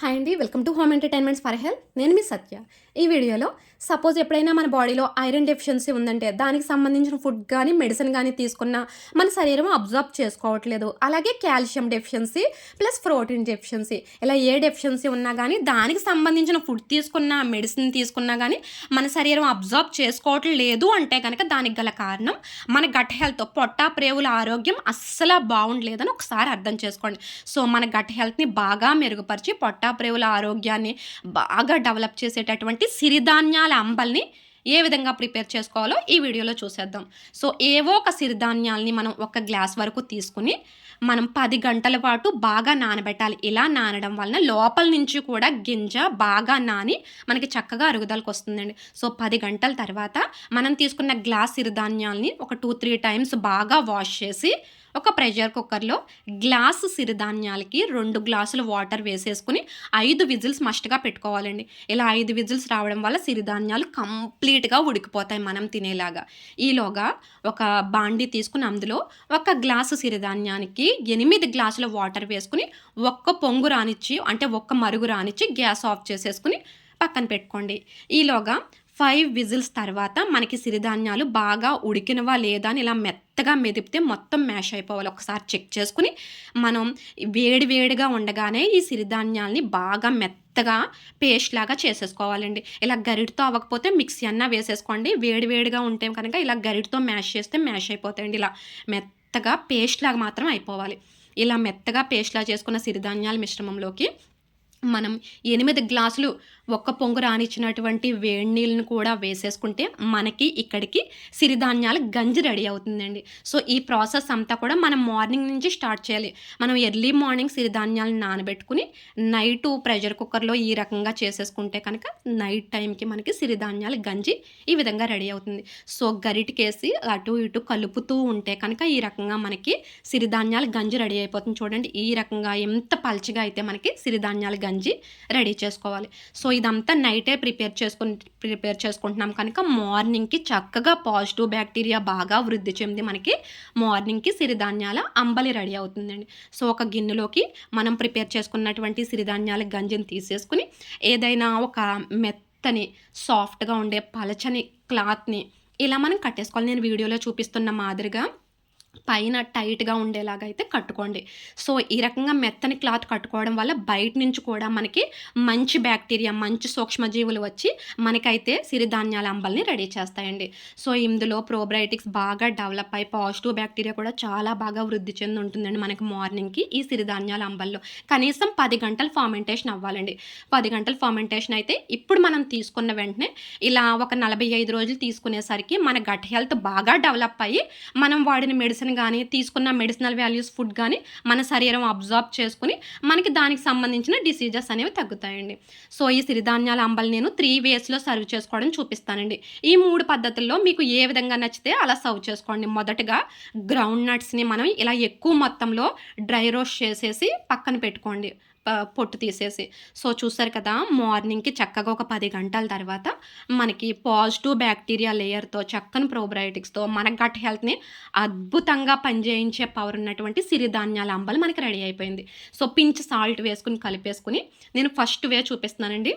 Hi అండి welcome to home entertainments for health నేను మీ సత్య. ఈ వీడియోలో సపోజ్ ఎప్పుడైనా మన బాడీలో ఐరన్ డెఫిషియన్సీ ఉందంటే దానికి సంబంధించిన ఫుడ్ కానీ మెడిసిన్ కానీ తీసుకున్నా మన శరీరం అబ్జర్వ్ చేసుకోవట్లేదు. అలాగే calcium deficiency plus protein deficiency ఇలా ఏ డెఫిషియన్సీ ఉన్నా కానీ దానికి సంబంధించిన ఫుడ్ తీసుకున్నా మెడిసిన్ తీసుకున్నా కానీ మన శరీరం అబ్జర్వ్ చేసుకోవట్లేదు అంటే కనుక దానికి గల కారణం మన గట్ హెల్త్ పొట్ట ప్రేవుల ఆరోగ్యం అస్సలు బాగుండలేదని ఒకసారి అర్థం చేసుకోండి. సో మన గట్ హెల్త్ని బాగా మెరుగుపరిచి పొట్ట ప్రేవుల ఆరోగ్యాన్ని బాగా డెవలప్ చేసేటటువంటి సిరిధాన్యాల అంబల్ని ఏ విధంగా ప్రిపేర్ చేసుకోవాలో ఈ వీడియోలో చూసేద్దాం. సో ఏవో ఒక సిరిధాన్యాల్ని మనం ఒక గ్లాస్ వరకు తీసుకుని మనం పది గంటల పాటు బాగా నానబెట్టాలి. ఇలా నానడం వలన లోపల నుంచి కూడా గింజ బాగా నాని మనకి చక్కగా అరుగుదలకు వస్తుందండి. సో పది గంటల తర్వాత మనం తీసుకున్న గ్లాస్ సిరిధాన్యాల్ని ఒక టూ త్రీ టైమ్స్ బాగా వాష్ చేసి ఒక ప్రెషర్ కుక్కర్లో గ్లాసు సిరిధాన్యాలకి రెండు గ్లాసులు వాటర్ వేసేసుకుని ఐదు విజిల్స్ మస్ట్గా పెట్టుకోవాలండి. ఇలా ఐదు విజిల్స్ రావడం వల్ల సిరిధాన్యాలు కంప్లీట్గా ఉడికిపోతాయి మనం తినేలాగా. ఈలోగా ఒక బాండి తీసుకుని అందులో ఒక గ్లాసు సిరిధాన్యానికి ఎనిమిది గ్లాసుల వాటర్ వేసుకుని ఒక్క పొంగు రానిచ్చి అంటే ఒక్క మరుగు రానిచ్చి గ్యాస్ ఆఫ్ చేసేసుకుని పక్కన పెట్టుకోండి. ఈలోగా ఫైవ్ విజిల్స్ తర్వాత మనకి సిరిధాన్యాలు బాగా ఉడికినవా లేదా అని ఇలా మెత్తగా మెదిపితే మొత్తం మ్యాష్ అయిపోవాలి. ఒకసారి చెక్ చేసుకుని మనం వేడి వేడిగా ఉండగానే ఈ సిరిధాన్యాల్ని బాగా మెత్తగా పేస్ట్ లాగా చేసేసుకోవాలండి. ఇలా గరిటతో అవ్వకపోతే మిక్సీ అన్నా వేసేసుకోండి. వేడి వేడిగా ఉంటే కనుక ఇలా గరిటితో మ్యాష్ చేస్తే మ్యాష్ అయిపోతాయండి. ఇలా మెత్తగా పేస్ట్ లాగా మాత్రం అయిపోవాలి. ఇలా మెత్తగా పేస్ట్లా చేసుకున్న సిరిధాన్యాల మిశ్రమంలోకి మనం ఎనిమిది గ్లాసులు ఒక్క పొంగు రానిచ్చినటువంటి వేడి నీళ్ళని కూడా వేసేసుకుంటే మనకి ఇక్కడికి సిరిధాన్యాల గంజి రెడీ అవుతుందండి. సో ఈ ప్రాసెస్ అంతా కూడా మనం మార్నింగ్ నుంచి స్టార్ట్ చేయాలి. మనం ఎర్లీ మార్నింగ్ సిరిధాన్యాలను నానబెట్టుకుని నైట్ ప్రెషర్ కుక్కర్లో ఈ రకంగా చేసేసుకుంటే కనుక నైట్ టైంకి మనకి సిరిధాన్యాల గంజి ఈ విధంగా రెడీ అవుతుంది. సో గరిటికేసి అటు ఇటు కలుపుతూ ఉంటే కనుక ఈ రకంగా మనకి సిరిధాన్యాల గంజి రెడీ అయిపోతుంది. చూడండి ఈ రకంగా ఎంత పల్చగా అయితే మనకి సిరిధాన్యాల గంజి రెడీ చేసుకోవాలి. సో ఇదంతా నైటే ప్రిపేర్ చేసుకుని ప్రిపేర్ చేసుకుంటున్నాం. కనుక మార్నింగ్కి చక్కగా పాజిటివ్ బ్యాక్టీరియా బాగా వృద్ధి చెంది మనకి మార్నింగ్కి సిరిధాన్యాల అంబలి రెడీ అవుతుందండి. సో ఒక గిన్నెలోకి మనం ప్రిపేర్ చేసుకున్నటువంటి సిరిధాన్యాల గంజిని తీసేసుకుని ఏదైనా ఒక మెత్తని సాఫ్ట్గా ఉండే పలచని క్లాత్ని ఇలా మనం కట్టేసుకోవాలి. నేను వీడియోలో చూపిస్తున్న మాదిరిగా పైన టైట్గా ఉండేలాగా అయితే కట్టుకోండి. సో ఈ రకంగా మెత్తని క్లాత్ కట్టుకోవడం వల్ల బయట నుంచి కూడా మనకి మంచి బ్యాక్టీరియా మంచి సూక్ష్మజీవులు వచ్చి మనకైతే సిరిధాన్యాల అంబల్ని రెడీ చేస్తాయండి. సో ఇందులో ప్రోబయోటిక్స్ బాగా డెవలప్ అయి పాజిటివ్ బ్యాక్టీరియా కూడా చాలా బాగా వృద్ధి చెంది ఉంటుందండి మనకి మార్నింగ్కి ఈ సిరిధాన్యాల అంబల్లో. కనీసం పది గంటలు ఫార్మెంటేషన్ అవ్వాలండి. పది గంటలు ఫార్మెంటేషన్ అయితే ఇప్పుడు మనం తీసుకున్న వెంటనే ఇలా ఒక నలభై ఐదు రోజులు తీసుకునేసరికి మన గట్ హెల్త్ బాగా డెవలప్ అయ్యి మనం వాడిన మెడిసిన్ కానీ తీసుకున్న మెడిసినల్ వాల్యూస్ ఫుడ్ కానీ మన శరీరం అబ్జార్బ్ చేసుకుని మనకి దానికి సంబంధించిన డిసీజెస్ అనేవి తగ్గుతాయండి. సో ఈ సిరిధాన్యాల అంబలు నేను త్రీ వేస్లో సర్వ్ చేసుకోవడం చూపిస్తానండి. ఈ మూడు పద్ధతుల్లో మీకు ఏ విధంగా నచ్చితే అలా సర్వ్ చేసుకోండి. మొదటగా గ్రౌండ్ నట్స్ని మనం ఇలా ఎక్కువ మొత్తంలో డ్రై రోస్ట్ చేసేసి పక్కన పెట్టుకోండి. పొట్టు తీసేసి. సో చూసారు కదా మార్నింగ్కి చక్కగా ఒక పది గంటల తర్వాత మనకి పాజిటివ్ బ్యాక్టీరియా లేయర్తో చక్కని ప్రోబయోటిక్స్తో మన గట్ హెల్త్ని అద్భుతంగా పనిచేయించే పవర్ ఉన్నటువంటి సిరిధాన్యాల అంబలు మనకి రెడీ అయిపోయింది. సో పించ్ సాల్ట్ వేసుకుని కలిపేసుకుని నేను ఫస్ట్ వే చూపిస్తున్నానండి.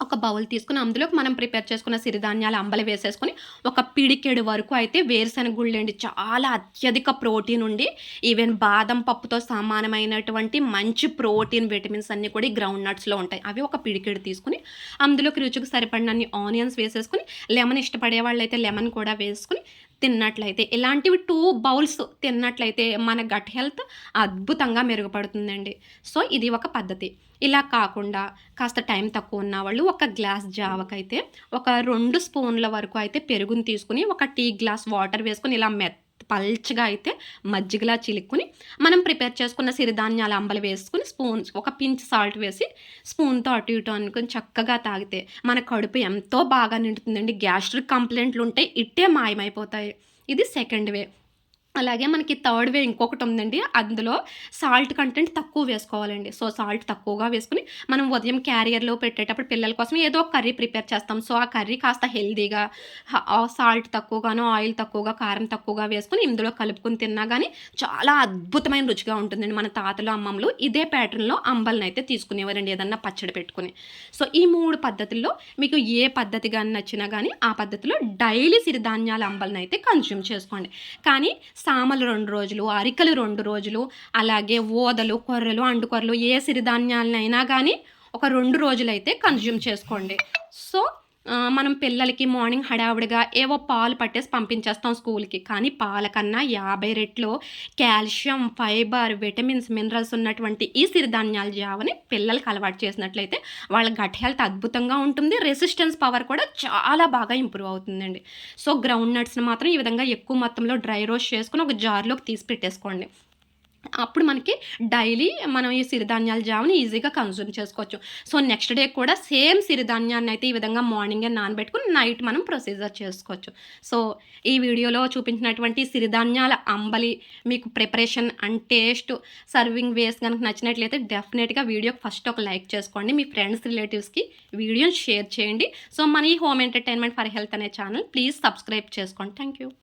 ఒక బౌల్ తీసుకుని అందులోకి మనం ప్రిపేర్ చేసుకున్న సిరిధాన్యాల అంబలి వేసేసుకొని ఒక పిడికెడు వరకు అయితే వేరుశనగ గుళ్ళండి చాలా అత్యధిక ప్రోటీన్ ఉండి ఈవెన్ బాదం పప్పుతో సమానమైనటువంటి మంచి ప్రోటీన్ విటమిన్స్ అన్నీ కూడా ఈ గ్రౌండ్ నట్స్లో ఉంటాయి. అవి ఒక పిడికెడు తీసుకుని అందులోకి రుచికి సరిపడినన్ని ఆనియన్స్ వేసేసుకుని లెమన్ ఇష్టపడే వాళ్ళైతే లెమన్ కూడా వేసుకుని తిన్నట్లయితే ఇలాంటివి టూ బౌల్స్ తిన్నట్లయితే మన గట్ హెల్త్ అద్భుతంగా మెరుగుపడుతుందండి. సో ఇది ఒక పద్ధతి. ఇలా కాకుండా కాస్త టైం తక్కువ ఉన్న వాళ్ళు ఒక గ్లాస్ జావకైతే ఒక రెండు స్పూన్ల వరకు అయితే పెరుగుని తీసుకుని ఒక టీ గ్లాస్ వాటర్ వేసుకుని ఇలా మెత్త పల్చగా అయితే మజ్జిగలా చిలుక్కుని మనం ప్రిపేర్ చేసుకున్న సిరిధాన్యాల అంబలు వేసుకుని స్పూన్ ఒక పించ్ సాల్ట్ వేసి స్పూన్తో అటు ఇటు అనుకుని చక్కగా తాగితే మన కడుపు ఎంతో బాగా నిండుతుందండి. గ్యాస్ట్రిక్ కంప్లైంట్లు ఉంటే ఇట్టే మాయమైపోతాయి. ఇది సెకండ్ వే. అలాగే మనకి థర్డ్ వే ఇంకొకటి ఉందండి. అందులో సాల్ట్ కంటెంట్ తక్కువ వేసుకోవాలండి. సో సాల్ట్ తక్కువగా వేసుకుని మనం ఉదయం క్యారియర్లో పెట్టేటప్పుడు పిల్లల కోసం ఏదో ఒక కర్రీ ప్రిపేర్ చేస్తాం. సో ఆ కర్రీ కాస్త హెల్దీగా సాల్ట్ తక్కువగాను ఆయిల్ తక్కువగా కారం తక్కువగా వేసుకుని ఇందులో కలుపుకొని తిన్నా కానీ చాలా అద్భుతమైన రుచిగా ఉంటుందండి మన తాతలు అమ్మమ్మలు. ఇదే ప్యాటర్న్లో అంబల్ని అయితే తీసుకునేవారండి ఏదన్నా పచ్చడి పెట్టుకుని. సో ఈ మూడు పద్ధతుల్లో మీకు ఏ పద్ధతి కానీ నచ్చినా కానీ ఆ పద్ధతిలో డైలీ సిరిధాన్యాల అంబల్ని అయితే కన్జ్యూమ్ చేసుకోండి. కానీ సామలు రెండు రోజులు అరికలు రెండు రోజులు అలాగే ఓదలు కొర్రలు అండుకొర్రలు ఏ సిరిధాన్యాలనైనా కానీ ఒక రెండు రోజులైతే కన్జ్యూమ్ చేసుకోండి. సో మనం పిల్లలకి మార్నింగ్ హడావుడిగా ఏవో పాలు పట్టేసి పంపించేస్తాం స్కూల్కి. కానీ పాల కన్నా యాభై రెట్లు కాల్షియం ఫైబర్ విటమిన్స్ మినరల్స్ ఉన్నటువంటి ఈ సిరిధాన్యాల జావని పిల్లలకి అలవాటు చేసినట్లయితే వాళ్ళ గట్ హెల్త్ అద్భుతంగా ఉంటుంది. రెసిస్టెన్స్ పవర్ కూడా చాలా బాగా ఇంప్రూవ్ అవుతుందండి. సో గ్రౌండ్ నట్స్ని మాత్రం ఈ విధంగా ఎక్కువ మొత్తంలో డ్రై రోస్ట్ చేసుకుని ఒక జార్లోకి తీసి పెట్టేసుకోండి. అప్పుడు మనకి డైలీ మనం ఈ సిరిధాన్యాల జాముని ఈజీగా కన్జ్యూమ్ చేసుకోవచ్చు. సో నెక్స్ట్ డే కూడా సేమ్ సిరిధాన్యాన్ని అయితే ఈ విధంగా మార్నింగే నానబెట్టుకుని నైట్ మనం ప్రొసీజర్ చేసుకోవచ్చు. సో ఈ వీడియోలో చూపించినటువంటి సిరిధాన్యాల అంబలి మీకు preparation and taste serving ways కనుక నచ్చినట్లయితే డెఫినెట్గా వీడియోకి ఫస్ట్ ఒక లైక్ చేసుకోండి. మీ ఫ్రెండ్స్ రిలేటివ్స్కి వీడియోని షేర్ చేయండి. సో మన ఈ హోమ్ ఎంటర్టైన్మెంట్ ఫర్ హెల్త్ అనే ఛానల్ ప్లీజ్ సబ్స్క్రైబ్ చేసుకోండి. Thank you.